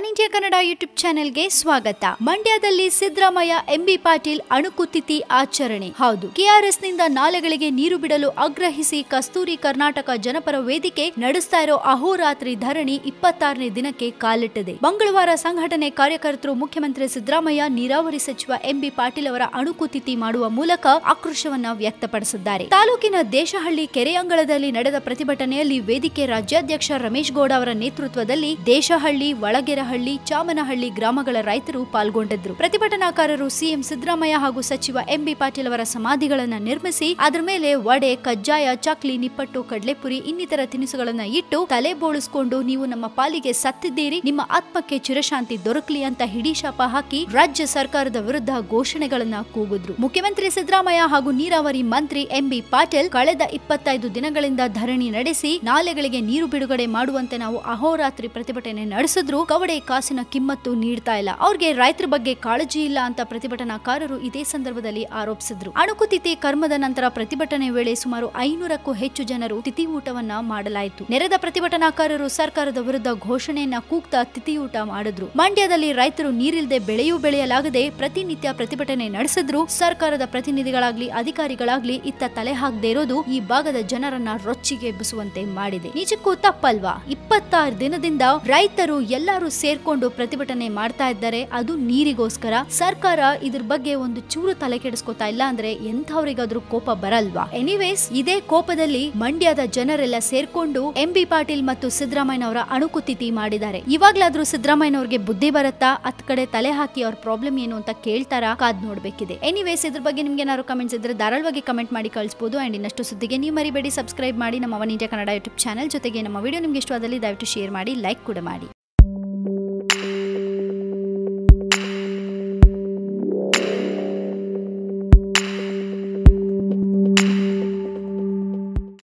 One India Kannada YouTube ಚಾನೆಲ್ಗೆ ಸ್ವಾಗತ. ಮಂಡ್ಯದಲ್ಲಿ ಸಿದ್ದರಾಮಯ್ಯ ಎಂಬಿ ಪಾಟೀಲ್ ಅಣುಕುತಿಥಿ ಆಚರಣೆ. ಹೌದು ಕೆಆರ್ಎಸ್ನಿಂದ ನಾಲೆಗಳಿಗೆ ನೀರು ಬಿಡಲು ಆಗ್ರಹಿಸಿ ಕಸ್ತೂರಿ ಕರ್ನಾಟಕ ಜನಪರ ವೇದಿಕೆ ನಡೆಸ್ತಾ ಇರೋ ಅಹೋರಾತ್ರಿ ಧರಣಿ ಇಪ್ಪತ್ತಾರನೇ ದಿನಕ್ಕೆ ಕಾಲಿಟ್ಟಿದೆ. ಮಂಗಳವಾರ ಸಂಘಟನೆ ಕಾರ್ಯಕರ್ತರು, ಮುಖ್ಯಮಂತ್ರಿ ಸಿದ್ದರಾಮಯ್ಯ, ನೀರಾವರಿ ಸಚಿವ ಎಂಬಿ ಪಾಟೀಲ್ ಅವರ ಅಣುಕುತಿಥಿ ಮಾಡುವ ಮೂಲಕ ಆಕ್ರೋಶವನ್ನ ವ್ಯಕ್ತಪಡಿಸಿದ್ದಾರೆ. ತಾಲೂಕಿನ ದೇಶಹಳ್ಳಿ ಕೆರೆ ಅಂಗಳದಲ್ಲಿ ನಡೆದ ಪ್ರತಿಭಟನೆಯಲ್ಲಿ ವೇದಿಕೆ ರಾಜ್ಯಾಧ್ಯಕ್ಷ ರಮೇಶ್ ಗೌಡ ಅವರ ನೇತೃತ್ವದಲ್ಲಿ ದೇಶಹಳ್ಳಿ ಒಳಗೆರಹಳ್ಳಿ ಚಾಮನಹಳ್ಳಿ ಗ್ರಾಮಗಳ ರೈತರು ಪಾಲ್ಗೊಂಡಿದ್ರು ಪ್ರತಿಭಟನಾಕಾರರು ಸಿಎಂ ಸಿದ್ದರಾಮಯ್ಯ ಹಾಗೂ ಸಚಿವ ಎಂಬಿ ಪಾಟೀಲ್ ಅವರ ಸಮಾಧಿಗಳನ್ನು ನಿರ್ಮಿಸಿ, ಅದರ ಮೇಲೆ ವಡೆ, ಕಜ್ಜಾಯ, ಚಕ್ಲಿ, ನಿಪ್ಪಟ್ಟು, ಕಡ್ಲೆಪುರಿ, ಇನ್ನಿತರ ತಿನಿಸುಗಳನ್ನ ಇಟ್ಟು ತಲೆ ಬೋಳಿಸಿಕೊಂಡು ನೀವು ನಮ್ಮ ಪಾಲಿಗೆ ಸತ್ತಿದ್ದೀರಿ, ನಿಮ್ಮ ಆತ್ಮಕ್ಕೆ ಚಿರಶಾಂತಿ ದೊರಕಲಿ ಅಂತ ಹಿಡಿ ಶಾಪ ಹಾಕಿ ರಾಜ್ಯ ಸರ್ಕಾರದ ವಿರುದ್ಧ ಘೋಷಣೆಗಳನ್ನ ಕೂಗಿದ್ರು. ಮುಖ್ಯಮಂತ್ರಿ ಸಿದ್ದರಾಮಯ್ಯ ಹಾಗೂ ನೀರಾವರಿ ಮಂತ್ರಿ ಎಂಬಿ ಪಾಟೀಲ್ ಕಳೆದ ಇಪ್ಪತ್ತೈದು ದಿನಗಳಿಂದ ಧರಣಿ ನಡೆಸಿ, ನಾಲೆಗಳಿಗೆ ನೀರು ಬಿಡುಗಡೆ ಮಾಡುವಂತೆ ನಾವು ಅಹೋರಾತ್ರಿ ಪ್ರತಿಭಟನೆ ನಡೆಸಿದ್ರು. ಕವಡೆ ಕಾಸಿನ ಕಿಮ್ಮತ್ತು ನೀಡ್ತಾ ಇಲ್ಲ. ಅವ್ರಿಗೆ ರೈತರ ಬಗ್ಗೆ ಕಾಳಜಿ ಇಲ್ಲ ಅಂತ ಪ್ರತಿಭಟನಾಕಾರರು ಇದೇ ಸಂದರ್ಭದಲ್ಲಿ ಆರೋಪಿಸಿದ್ರು. ಅಣುಕುತಿಥಿ ಕರ್ಮದ ನಂತರ ಪ್ರತಿಭಟನೆ ವೇಳೆ ಸುಮಾರು ಐನೂರಕ್ಕೂ ಹೆಚ್ಚು ಜನರು ತಿಥಿ ಊಟವನ್ನ ಮಾಡಲಾಯಿತು. ನೆರೆದ ಪ್ರತಿಭಟನಾಕಾರರು ಸರ್ಕಾರದ ವಿರುದ್ಧ ಘೋಷಣೆಯನ್ನ ಕೂಗ್ತಾ ತಿಥಿಯೂಟ ಮಾಡಿದ್ರು. ಮಂಡ್ಯದಲ್ಲಿ ರೈತರು ನೀರಿಲ್ಲದೆ ಬೆಳೆಯೂ ಬೆಳೆಯಲಾಗದೆ ಪ್ರತಿನಿತ್ಯ ಪ್ರತಿಭಟನೆ ನಡೆಸಿದ್ರು. ಸರ್ಕಾರದ ಪ್ರತಿನಿಧಿಗಳಾಗ್ಲಿ, ಅಧಿಕಾರಿಗಳಾಗ್ಲಿ ಇತ್ತ ತಲೆ ಹಾಕದೇ ಇರೋದು ಈ ಭಾಗದ ಜನರನ್ನ ರೊಚ್ಚಿಗೆ ಎಬ್ಬಿಸುವಂತೆ ಮಾಡಿದೆ. ನಿಜಕ್ಕೂ ತಪ್ಪಲ್ವಾ? ಇಪ್ಪತ್ತಾರು ದಿನದಿಂದ ರೈತರು ಎಲ್ಲರೂ ಸೇರ್ಕೊಂಡು ಪ್ರತಿಭಟನೆ ಮಾಡ್ತಾ ಇದ್ದಾರೆ. ಅದು ನೀರಿಗೋಸ್ಕರ. ಸರ್ಕಾರ ಇದ್ರ ಬಗ್ಗೆ ಒಂದು ಚೂರು ತಲೆ ಕೆಡಿಸ್ಕೊತಾ ಇಲ್ಲ ಅಂದ್ರೆ ಎಂಥವ್ರಿಗಾದ್ರೂ ಕೋಪ ಬರಲ್ವಾ? ಎನಿವೇಸ್ ಇದೇ ಕೋಪದಲ್ಲಿ ಮಂಡ್ಯದ ಜನರೆಲ್ಲ ಸೇರ್ಕೊಂಡು ಎಂ ಬಿ ಪಾಟೀಲ್ ಮತ್ತು ಸಿದ್ದರಾಮಯ್ಯನವರ ಅಣುಕುತಿಥಿ ಮಾಡಿದ್ದಾರೆ. ಇವಾಗ್ಲಾದ್ರೂ ಸಿದ್ದರಾಮಯ್ಯನವ್ರಿಗೆ ಬುದ್ಧಿ ಬರುತ್ತಾ? ಅತ್ ಕಡೆ ತಲೆ ಹಾಕಿ ಅವ್ರ ಪ್ರಾಬ್ಲಮ್ ಏನು ಅಂತ ಕೇಳ್ತಾರಾ? ಕಾದ್ ನೋಡ್ಬೇಕಿದೆ. ಎನಿವೇಸ್ ಇದ್ರ ಬಗ್ಗೆ ನಿಮ್ಗೆ ಏನಾದ್ರು ಕಮೆಂಟ್ಸ್ ಇದ್ರೆ ಧಾರಾಳವಾಗಿ ಕಮೆಂಟ್ ಮಾಡಿ ಕಳಿಸಬಹುದು ಅಂಡ್ ಇನ್ನಷ್ಟು ಸುದ್ದಿಗೆ ನೀವು ಮರಿಬೇಡಿ. ಸಬ್ಸ್ಕ್ರೈಬ್ ಮಾಡಿ ನಮ್ಮ One India Kannada YouTube channel ಜೊತೆಗೆ ನಮ್ಮ ವಿಡಿಯೋ ನಿಮ್ಗೆ ಇಷ್ಟವಾದಲ್ಲಿ ದಯವಿಟ್ಟು ಶೇರ್ ಮಾಡಿ ಲೈಕ್ ಕೂಡ ಮಾಡಿ.